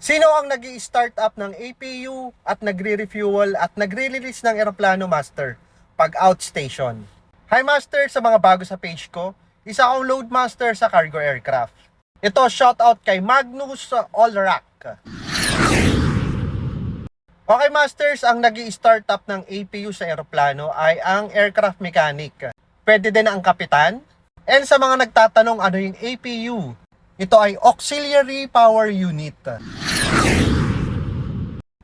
Sino ang nag start up ng APU at nagre-refuel at nagre-release ng Aeroplano Master pag outstation? Hi Master sa mga bago sa page ko. Isa akong load master sa cargo aircraft. Ito, shoutout kay Magnus Allrack. Okay Masters, ang nag start up ng APU sa eroplano ay ang aircraft mechanic. Pwede din ang kapitan. And sa mga nagtatanong ano yung APU, ito ay Auxiliary Power Unit.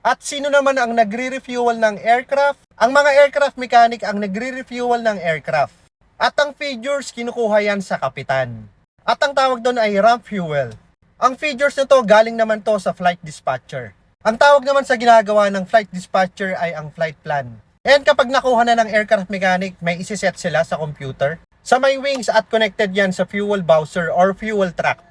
At sino naman ang nagre-refuel ng aircraft? Ang mga aircraft mechanic ang nagre-refuel ng aircraft. At ang figures kinukuha yan sa kapitan. At ang tawag doon ay ramp fuel. Ang figures nito galing naman to sa flight dispatcher. Ang tawag naman sa ginagawa ng flight dispatcher ay ang flight plan. And kapag nakuha na ng aircraft mechanic, may isiset sila sa computer. Sa may wings at connected yan sa fuel bowser or fuel track.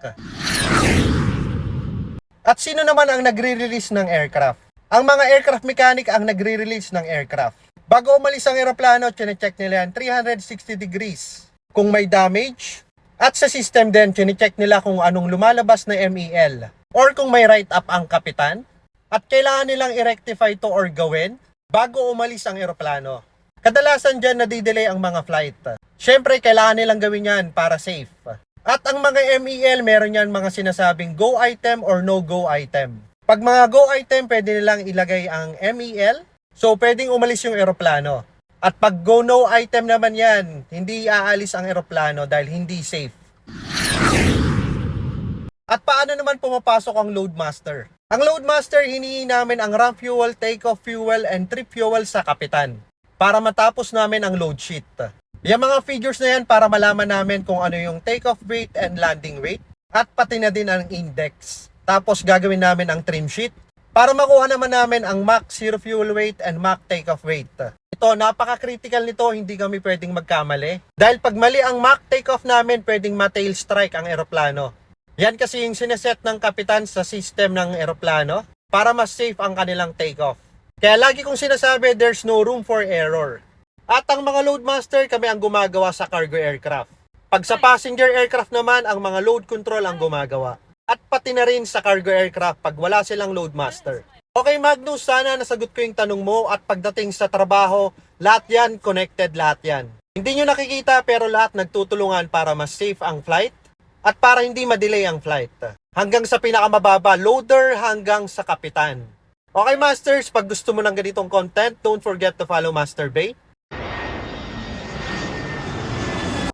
At sino naman ang nagre-release ng aircraft? Ang mga aircraft mechanic ang nagre-release ng aircraft. Bago umalis ang aeroplano, chinecheck nila yan 360 degrees. Kung may damage, at sa system din, chinecheck nila kung anong lumalabas na MEL. Or kung may write-up ang kapitan, at kailangan nilang i-rectify to or gawin bago umalis ang aeroplano. Kadalasan dyan nadidelay ang mga flight. Siyempre, kailangan nilang gawin yan para safe. At ang mga MEL, meron yan mga sinasabing go item or no go item. Pag mga go item, pwede nilang ilagay ang MEL. So, pwedeng umalis yung aeroplano. At pag go no item naman yan, hindi aalis ang aeroplano dahil hindi safe. At paano naman pumapasok ang loadmaster? Ang loadmaster, hinihingi namin ang ramp fuel, takeoff fuel, and trip fuel sa kapitan para matapos namin ang load sheet. Yung mga figures na yan para malaman namin kung ano yung takeoff weight and landing weight at pati na din ang index. Tapos gagawin namin ang trim sheet para makuha naman namin ang Mach zero fuel weight and Mach takeoff weight. Ito, napaka-critical nito, hindi kami pwedeng magkamali. Dahil pag mali ang Mach takeoff namin, pwedeng ma-tail strike ang eroplano. Yan kasi yung sineset ng kapitan sa system ng eroplano para mas safe ang kanilang takeoff. Kaya lagi kong sinasabi, there's no room for error. At ang mga loadmaster, kami ang gumagawa sa cargo aircraft. Pag sa passenger aircraft naman, ang mga load control ang gumagawa. At pati na rin sa cargo aircraft pag wala silang loadmaster. Okay Magnus, sana nasagot ko yung tanong mo at pagdating sa trabaho, lahat yan, connected lahat yan. Hindi nyo nakikita pero lahat nagtutulungan para mas safe ang flight at para hindi ma-delay ang flight. Hanggang sa pinakamababa, loader hanggang sa kapitan. Okay Masters, pag gusto mo ng ganitong content, don't forget to follow Master Bay